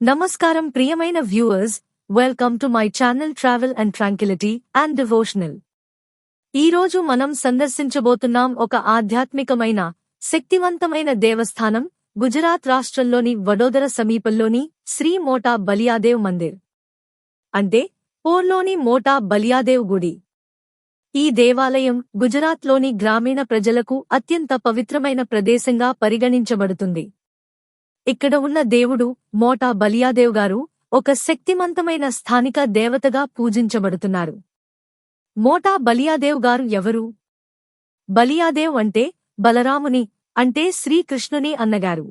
నమస్కారం ప్రియమైన viewers welcome to my channel travel and tranquility and devotional ఈరోజు మనం సందర్శించబోతున్నాం ఒక ఆధ్యాత్మికమైన శక్తివంతమైన దేవస్థానం గుజరాత్ రాష్ట్రంలోని వడోదర సమీపంలోని శ్రీ మోటా బలియాదేవ్ మందిర్. అంటే పోర్లోని మోటా బలియాదేవ్ గుడి. ఈ దేవాలయం గుజరాత్లోని గ్రామీణ ప్రజలకు అత్యంత పవిత్రమైన ప్రదేశంగా పరిగణించబడుతుంది. ఇక్కడ ఉన్న దేవుడు మోటా బలియాదేవ్ గారు ఒక శక్తిమంతమైన స్థానిక దేవతగా పూజించబడుతున్నారు. మోటా బలియాదేవ్ గారు ఎవరు? బలియాదేవ్ అంటే బలరాముని అంటే శ్రీకృష్ణుని అన్నగారు.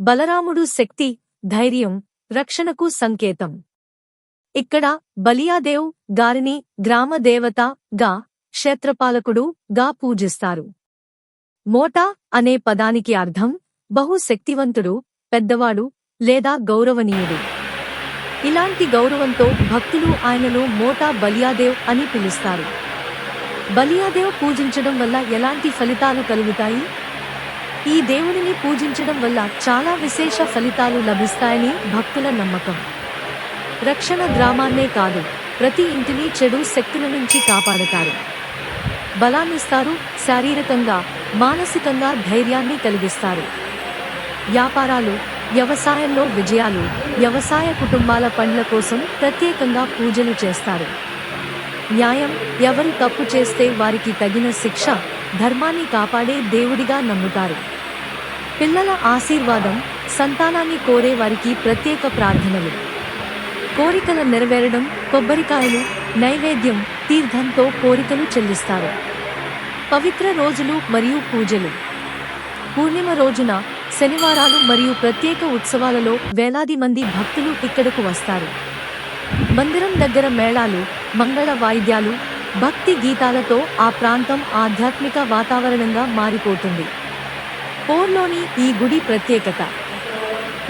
బలరాముడు శక్తి ధైర్యం రక్షణకు సంకేతం. ఇక్కడ బలియాదేవ్ గారిని గ్రామదేవత గా క్షేత్రపాలకుడు గా పూజిస్తారు. మోటా అనే పదానికి అర్థం బహు శక్తివంతుడు పెద్దవాడు లేదా గౌరవనీయుడు. ఇలాంటి గౌరవంతో భక్తులు ఆయనను మోటా బలియాదేవ్ అని పిలుస్తారు. బలియాదేవ్ పూజించడం వల్ల ఎలాంటి ఫలితాలు కలుగుతాయి? ఈ దేవుడిని పూజించడం వల్ల చాలా విశేష ఫలితాలు లభిస్తాయని భక్తుల నమ్మకం. రక్షణ గ్రామాన్నే కాదు ప్రతి ఇంటిని చెడు శక్తుల నుంచి కాపాడతారు. బలాన్నిస్తారు శారీరకంగా మానసికంగా ధైర్యాన్ని కలిగిస్తారు. వ్యాపారాలు వ్యవసాయంలో విజయాలు వ్యవసాయ కుటుంబాల పండ్ల కోసం ప్రత్యేకంగా పూజలు చేస్తారు. న్యాయం ఎవరు తప్పు చేస్తే వారికి తగిన శిక్ష ధర్మాన్ని కాపాడే దేవుడిగా నమ్ముతారు. పిల్లల ఆశీర్వాదం సంతానాన్ని కోరే వారికి ప్రత్యేక ప్రార్థనలు. కోరికల నెరవేరడం కొబ్బరికాయలు నైవేద్యం తీర్థంతో కోరికలు చెల్లిస్తారు. పవిత్ర రోజులు మరియు పూజలు. పూర్ణిమ రోజున శనివారాలు మరియు ప్రత్యేక ఉత్సవాలలో వేలాది మంది భక్తులు ఇక్కడకు వస్తారు. మందిరం దగ్గర మేళాలు మంగళ వాయిద్యాలు భక్తి గీతాలతో ఆ ప్రాంతం ఆధ్యాత్మిక వాతావరణంగా మారిపోతుంది. పోర్లోని ఈ గుడి ప్రత్యేకత.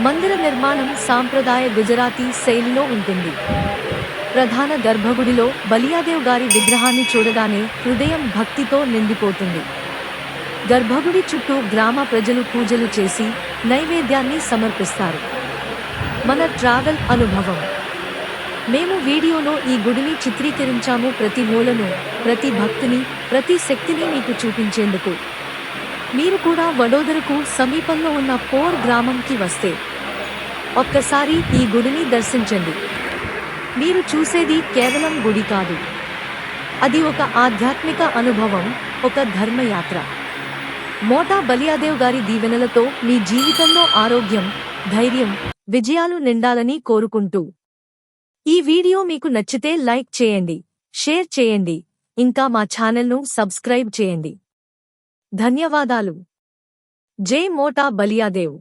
మందిర నిర్మాణం సాంప్రదాయ గుజరాతీ శైలిలో ఉంటుంది. ప్రధాన గర్భగుడిలో బలియాదేవ్ గారి విగ్రహాన్ని చూడగానే హృదయం భక్తితో నిండిపోతుంది. గర్భగుడి చుట్టూ గ్రామ ప్రజలు పూజలు చేసి నైవేద్యాన్ని సమర్పిస్తారు. మన ట్రావెల్ అనుభవం. మేము వీడియోలో ఈ గుడిని చిత్రీకరించాము ప్రతి మూలను ప్రతి భక్తిని ప్రతి శక్తిని మీకు చూపించేందుకు. మీరు కూడా వడోదరకు సమీపంలో ఉన్న పోర్ గ్రామంకి వస్తే ఒక్కసారి ఈ గుడిని దర్శించండి. మీరు చూసేది కేవలం గుడి కాదు. అది ఒక ఆధ్యాత్మిక అనుభవం ఒక ధర్మయాత్ర. మోటా బలియాదేవ్ గారి దీవెనలతో మీ జీవితంలో ఆరోగ్యం ధైర్యం విజయాలు నిండాలని కోరుకుంటూ. ఈ వీడియో మీకు నచ్చితే లైక్ చేయండి షేర్ చేయండి ఇంకా మా ఛానల్ను సబ్స్క్రైబ్ చేయండి. ధన్యవాదాలు. జై మోటా బలియాదేవ్.